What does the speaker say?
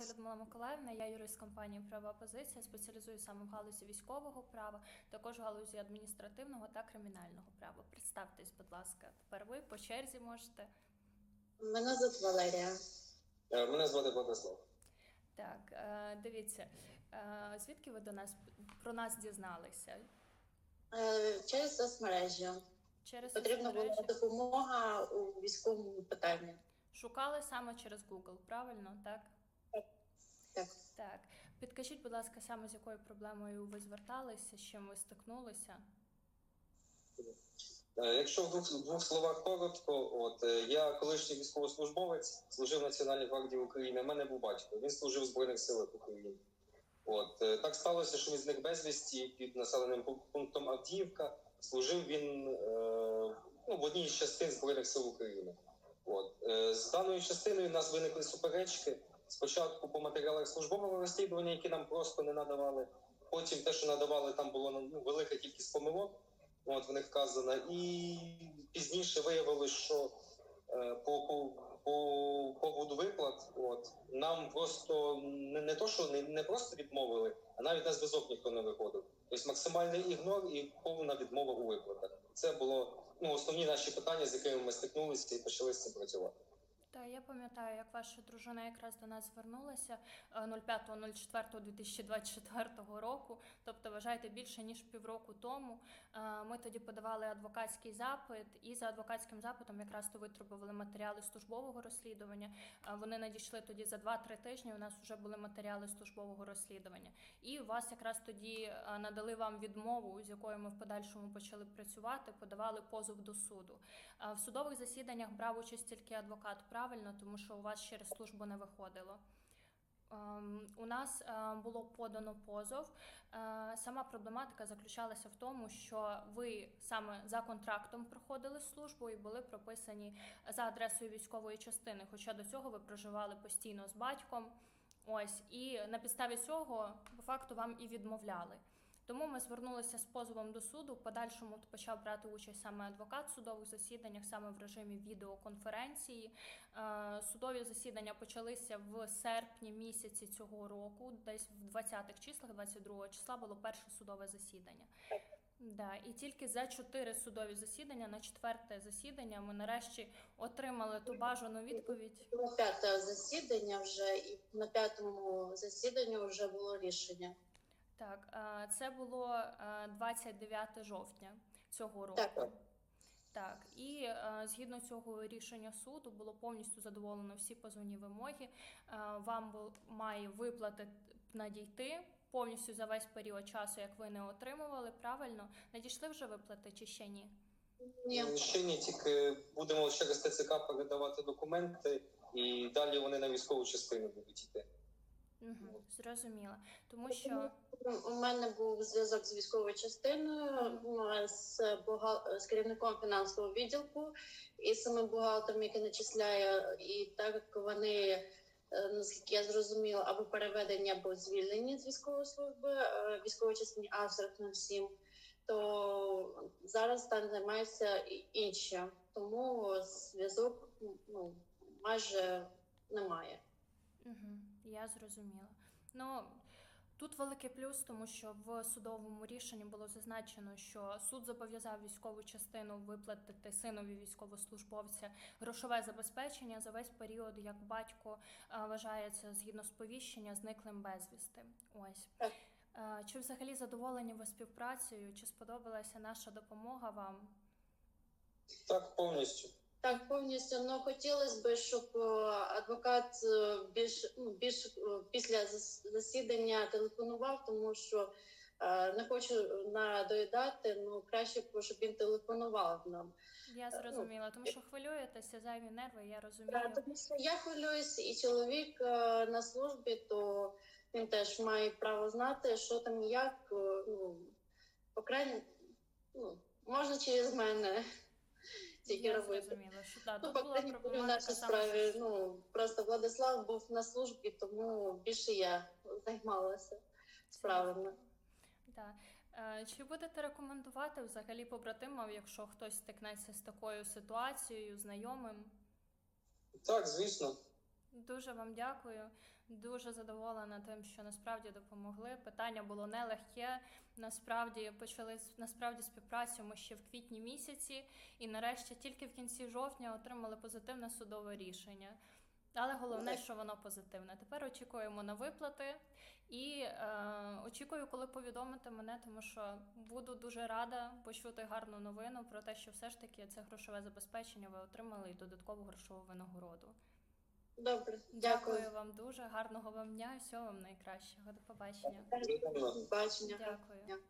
звати Людмила Миколаївна, я юрист компанії Права позиція, спеціалізую саме в галузі військового права, також в галузі адміністративного та кримінального права. Представтесь, будь ласка, тепер ви по черзі можете. Мене звуть Валерія. Е, Мене звати Владислав. Так, е, дивіться, е, звідки ви до нас про нас дізналися? Через соцмережі Через потрібна була допомога у військовому питанні. шукали саме через Google, правильно? Так? Так. Так. Підкажіть, будь ласка, саме з якою проблемою ви зверталися, з чим ви стикнулися? Е, Якщо в двох, в двох словах коротко, от е, я колишній військовослужбовець, служив в Національній гвардії України. У мене був батько. Він служив в Збройних силах України. От е, так сталося, що він зник безвісті під населеним пунктом Авдіївка. Служив він е, ну, в одній із частин Збройних сил України. От е, з даною частиною в нас виникли суперечки. Спочатку по матеріалах службового розслідування, які нам просто не надавали. Потім те, що надавали, там було ну, велика кількість помилок. От в них вказано, і пізніше виявилось, що е, по, по, по поводу виплат, от нам просто не, не то, що не, не просто відмовили, а навіть на зв'язок ніхто не виходив. Тобто максимальний ігнор і повна відмова у виплатах. Це було ну основні наші питання, з якими ми стикнулися і почали з цим працювати. Та я пам'ятаю, як ваша дружина якраз до нас звернулася е, 05.04.2024 року. Тобто, вважаєте, більше ніж півроку тому. Е, Ми тоді подавали адвокатський запит, і за адвокатським запитом якраз то витребували матеріали службового розслідування. Е, Вони надійшли тоді за 2-3 тижні. У нас вже були матеріали службового розслідування. І у вас якраз тоді е, надали вам відмову, з якою ми в подальшому почали працювати, подавали позов до суду. В судових засіданнях брав участь тільки адвокат, правильно, тому що у вас через службу не виходило. Ем, У нас е, було подано позов. Е, Сама проблематика заключалася в тому, що ви саме за контрактом проходили службу і були прописані за адресою військової частини. Хоча до цього ви проживали постійно з батьком. Ось і на підставі цього по факту вам і відмовляли. Тому ми звернулися з позовом до суду. Подальшому почав брати участь саме адвокат в судових засіданнях, саме в режимі відеоконференції. Е, Судові засідання почалися в серпні місяці цього року, десь в 20-х числах, 22 числа було перше судове засідання. Да, і тільки за чотири судові засідання на четверте засідання ми нарешті отримали ту бажану відповідь. Було п'яте засідання вже, і на п'ятому засіданні вже було рішення. Так, е, це було е, 29 жовтня цього року. Так. Так, і е, згідно цього рішення суду було повністю задоволено всі позовні вимоги. Е, вам має виплати надійти повністю за весь період часу, як ви не отримували. Правильно надійшли вже виплати чи ще ні? Ні. Ще ні, тільки будемо через ТЦК передавати документи, і далі вони на військову частину будуть йти. Угу, зрозуміла. Тому що У мене був зв'язок з військовою частиною, з, бухгал- з керівником фінансового відділку і самим бухгалтером, який начисляє, і так як вони, е, наскільки я зрозуміла, або переведені, або звільнені з військової служби е, військової частині А4007, то зараз там займаються і інші. Тому зв'язок ну, майже немає. Угу, я зрозуміла. Ну тут великий плюс, тому що в судовому рішенні було зазначено, що суд зобов'язав військову частину виплатити синові військовослужбовця грошове забезпечення за весь період, як батько е, вважається згідно сповіщення зниклим безвісти. Ось. Е, Чи взагалі задоволені ви співпрацею? Чи сподобалася наша допомога вам? Так, повністю. Так, повністю. Ну хотілося б, щоб е, адвокат е, більш ну більш е, після зас- засідання телефонував, тому що е, не хочу надоїдати. Ну краще б, щоб він телефонував нам. Я ну, зрозуміла, тому що хвилюєтеся, зайві нерви, я розумію. Е, Тому що я хвилююсь, і чоловік е, на службі, то він теж має право знати, що там і як. Ну по крайній, ну можна через мене тільки Я робити. зрозуміла, що да, Ну, були в нашій справі. Ну просто Владислав був на службі, тому більше я займалася справами. Да. Е, Чи будете рекомендувати взагалі побратимам, якщо хтось стикнеться з такою ситуацією, знайомим? Так, звісно. Дуже вам дякую. Дуже задоволена тим, що насправді допомогли. Питання було нелегке. Насправді почали насправді співпрацю ми ще в квітні місяці, і нарешті тільки в кінці жовтня отримали позитивне судове рішення. Але головне, що воно позитивне. Тепер очікуємо на виплати і е, очікую, коли повідомите мене, тому що буду дуже рада почути гарну новину про те, що все ж таки це грошове забезпечення ви отримали і додаткову грошову винагороду. Добре, Дякую, дякую. вам дуже, гарного вам дня всього вам найкращого. До побачення. Бачення. Дякую. Дякую.